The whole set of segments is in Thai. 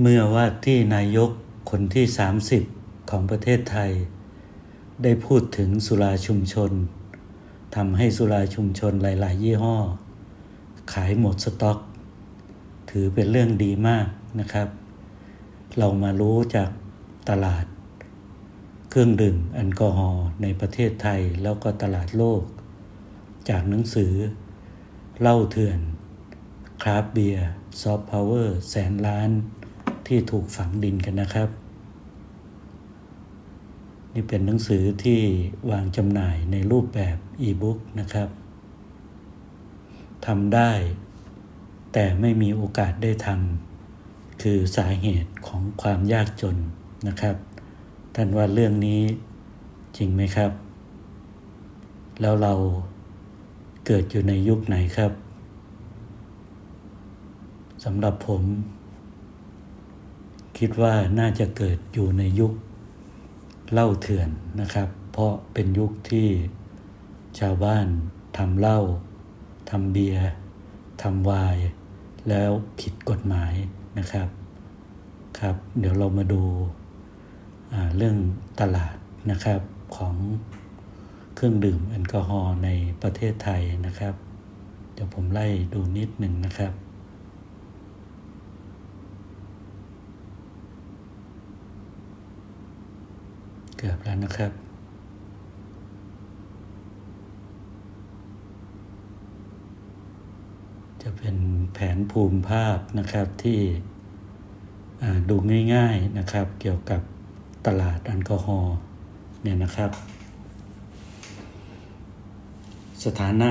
เมื่อว่าที่นายกคนที่ 30 ของประเทศไทย ได้พูดถึงสุราชุมชนทำให้สุราชุมชนหลาย ๆ ยี่ห้อ ขายหมดสต็อก ถือเป็นเรื่องดีมากนะครับ เรามารู้จากตลาด เครื่องดื่มแอลกอฮอล์ในประเทศไทยแล้วก็ตลาดโลก จากหนังสือเล่าเถื่อน คราฟเบียร์ซอฟต์พาวเวอร์แสนล้าน ที่ถูกฝังดินกันนะครับ นี่เป็นหนังสือที่วางจำหน่ายในรูปแบบอีบุ๊กนะครับทำได้ แต่ไม่มีโอกาสได้ทำคือสาเหตุของความยากจนนะครับ ท่านว่าเรื่องนี้จริงไหมครับ แล้วเราเกิดอยู่ในยุคไหนครับสำหรับผม คิดว่าน่าจะเกิดอยู่ในยุคเหล้าเถื่อนนะครับ เพราะเป็นยุคที่ชาวบ้านทำเหล้าทำเบียร์ทำไวน์แล้วผิดกฎหมายนะครับครับ เดี๋ยวเรามาดูเรื่องตลาดนะครับของเครื่องดื่มแอลกอฮอล์ในประเทศไทยนะครับ เดี๋ยวผมไล่ดูนิดหนึ่งนะครับ เกือบแล้วนะครับ จะเป็นแผนภูมิภาพนะครับที่ดูง่ายๆนะครับ เกี่ยวกับตลาดแอลกอฮอล์เนี่ยนะครับ สถานะ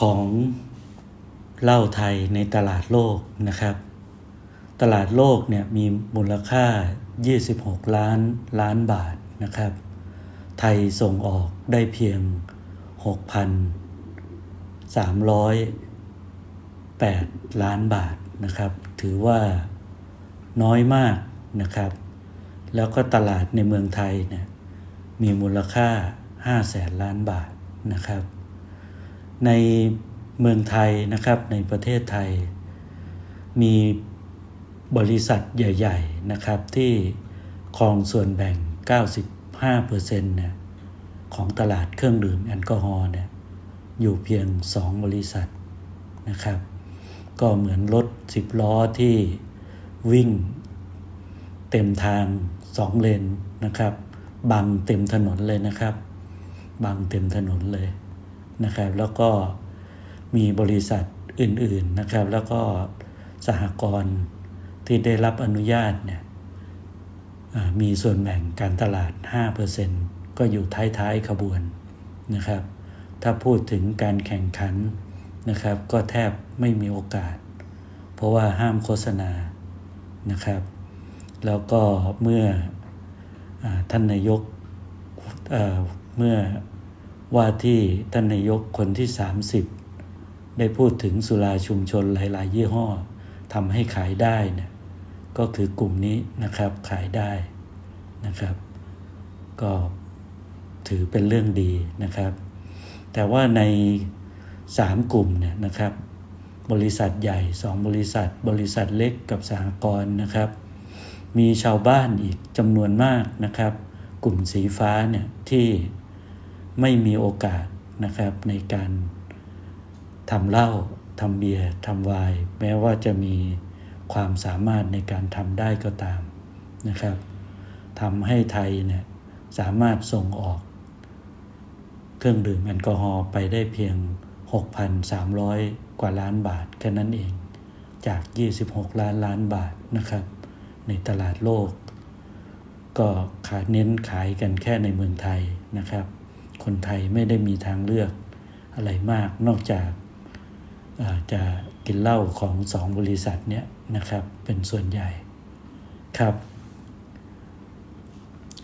ของเหล้าไทยในตลาดโลกนะครับ ตลาดโลกเนี่ยมีมูลค่า 26 ล้านล้านบาท นะครับ ไทยส่งออกได้เพียง 6,308 ล้านบาทนะครับ ถือว่าน้อยมากนะครับ แล้วก็ตลาดในเมืองไทยเนี่ยมีมูลค่า 5 แสนล้านบาทนะครับ ในเมืองไทยนะครับในประเทศไทย มีบริษัทใหญ่ ๆนะครับที่ครองส่วนแบ่ง 95%เนี่ยของตลาดเครื่องดื่มแอลกอฮอล์เนี่ยอยู่เพียง 2 บริษัทนะครับ ก็เหมือนรถ 10 ล้อที่วิ่งเต็มทาง 2 เลนนะครับ บังเต็มถนนเลยนะครับ บังเต็มถนนเลยนะครับ แล้วก็มีบริษัทอื่นๆนะครับ แล้วก็สหกรณ์ที่ได้รับอนุญาตเนี่ย มีส่วนแบ่งการตลาด 5%ก็อยู่ท้ายๆขบวนนะครับ ถ้าพูดถึงการแข่งขันนะครับ ก็แทบไม่มีโอกาส เพราะว่าห้ามโฆษณานะครับ แล้วก็เมื่ออท่านนายกเเมื่อว่าที่ท่านนายกคนที่ 30 ได้พูดถึงสุราชุมชนหลาย ๆ ยี่ห้อทำให้ขายได้เนี่ย ก็คือกลุ่มนี้นะครับขายได้นะครับ ก็ถือเป็นเรื่องดีนะครับ แต่ว่าใน 3 กลุ่มเนี่ยนะครับ บริษัทใหญ่ 2 บริษัท บริษัทเล็กกับสหกรณ์นะครับ มีชาวบ้านอีกจำนวนมากนะครับ กลุ่มสีฟ้าเนี่ยที่ไม่มีโอกาสนะครับในการทำเหล้าทำเบียร์ทำไวน์แม้ว่าจะมี ความสามารถในการทำได้ก็ตามนะครับทำให้ไทยเนี่ยสามารถส่งออก เครื่องดื่มแอลกอฮอล์ไปได้เพียง 6,300 กว่าล้านบาทแค่นั้นเอง จาก 26 ล้านล้านบาทนะครับ ในตลาดโลก ก็ขายเน้นขายกันแค่ในเมืองไทยนะครับ คนไทยไม่ได้มีทางเลือกอะไรมากนอกจากจะ กินเหล้าของสองบริษัทเนี้ยนะครับเป็นส่วนใหญ่ครับ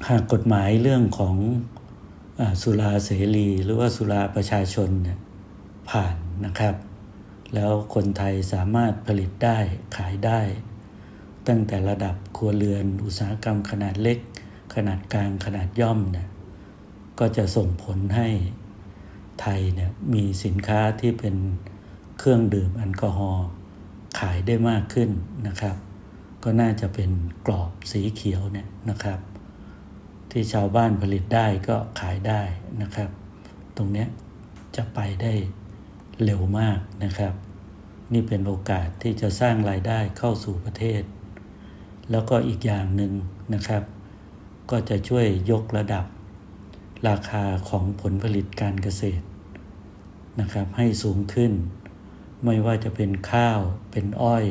หากกฎหมายเรื่องของอสุราเสรี หรือว่าสุราประชาชนเนี่ยผ่านนะครับ แล้วคนไทยสามารถผลิตได้ขายได้ ตั้งแต่ระดับครัวเรือนอุตสาหกรรมขนาดเล็ก ขนาดกลางขนาดย่อมเนี่ยก็จะส่งผลให้ไทยเนี่ยมีสินค้าที่เป็น เครื่องดื่มแอลกอฮอล์ขายได้มากขึ้นนะครับ ก็น่าจะเป็นกรอบสีเขียวเนี่ยนะครับ ที่ชาวบ้านผลิตได้ก็ขายได้นะครับ ตรงนี้จะไปได้เร็วมากนะครับ นี่เป็นโอกาสที่จะสร้างรายได้เข้าสู่ประเทศ แล้วก็อีกอย่างหนึ่งนะครับ ก็จะช่วยยกระดับ ราคาของผลผลิตการเกษตรนะครับให้สูงขึ้น ไม่ว่าจะเป็นข้าวเป็นอ้อย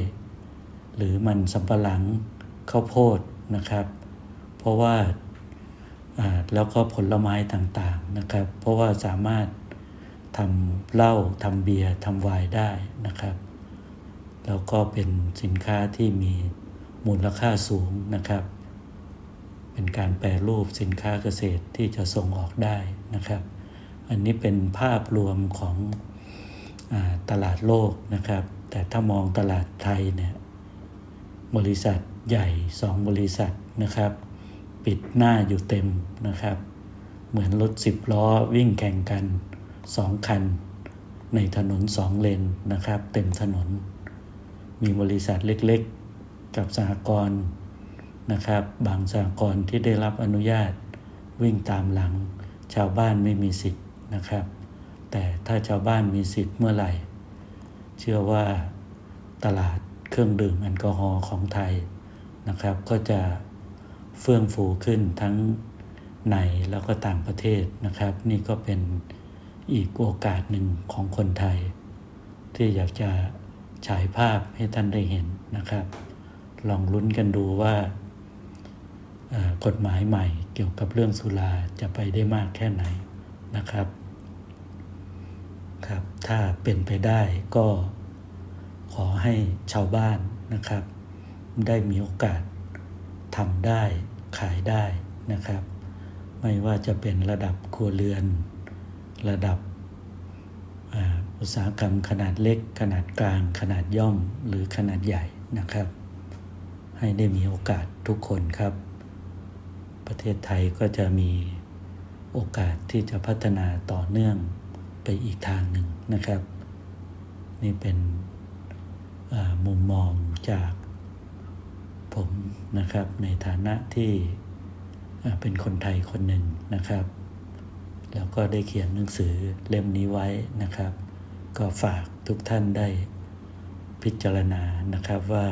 หรือมันสำปะหลังข้าวโพดนะครับ เพราะว่าแล้วก็ผลไม้ต่างๆนะครับ เพราะว่าสามารถทำเหล้าทำเบียร์ทำไวน์ได้นะครับ แล้วก็เป็นสินค้าที่มีมูลค่าสูงนะครับ เป็นการแปรรูปสินค้าเกษตรที่จะส่งออกได้นะครับ อันนี้เป็นภาพรวมของ ตลาดโลกนะครับ แต่ถ้ามองตลาดไทยเนี่ยบริษัทใหญ่สองบริษัทนะครับ ปิดหน้าอยู่เต็มนะครับ เหมือนรถสิบล้อวิ่งแข่งกันสองคัน ในถนนสองเลนนะครับ เต็มถนน มีบริษัทเล็กๆ กับสหกรณ์นะครับ บางสหกรณ์ที่ได้รับอนุญาตวิ่งตามหลัง ชาวบ้านไม่มีสิทธิ์นะครับ แต่ถ้าชาวบ้านมีสิทธิ์เมื่อไหร่ เชื่อว่าตลาดเครื่องดื่มแอลกอฮอล์ของไทยนะครับ ก็จะเฟื่องฟูขึ้นทั้งในแล้วก็ต่างประเทศนะครับ นี่ก็เป็นอีกโอกาสหนึ่งของคนไทย ที่อยากจะฉายภาพให้ท่านได้เห็นนะครับ ลองลุ้นกันดูว่ากฎหมายใหม่เกี่ยวกับเรื่องสุราจะไปได้มากแค่ไหนนะครับ ครับ ถ้าเป็นไปได้ก็ขอให้ชาวบ้านนะครับ ได้มีโอกาสทำได้ขายได้นะครับ ไม่ว่าจะเป็นระดับครัวเรือน ระดับอุตสาหกรรมขนาดเล็ก ขนาดกลาง ขนาดย่อมหรือขนาดใหญ่นะครับ ให้ได้มีโอกาสทุกคนครับ ประเทศไทยก็จะมีโอกาสที่จะพัฒนาต่อเนื่อง ไปอีกทางหนึ่งนะครับ นี่เป็นมุมมองจากผมนะครับในฐานะที่เป็นคนไทยคนหนึ่งนะครับ แล้วก็ได้เขียนหนังสือเล่มนี้ไว้นะครับ ก็ฝากทุกท่านได้พิจารณานะครับว่า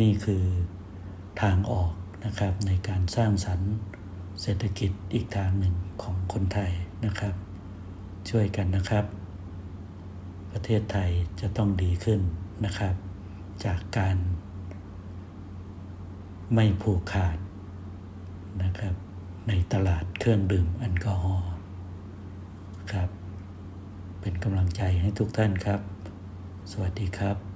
นี่คือทางออกนะครับในการสร้างสรรค์เศรษฐกิจอีกทางหนึ่งของคนไทยนะครับ ช่วยกันนะครับ ประเทศไทยจะต้องดีขึ้นนะครับ จากการ ไม่ผูกขาดนะครับ ในตลาดเครื่องดื่มแอลกอฮอล์ครับ เป็นกำลังใจให้ทุกท่านครับ สวัสดีครับ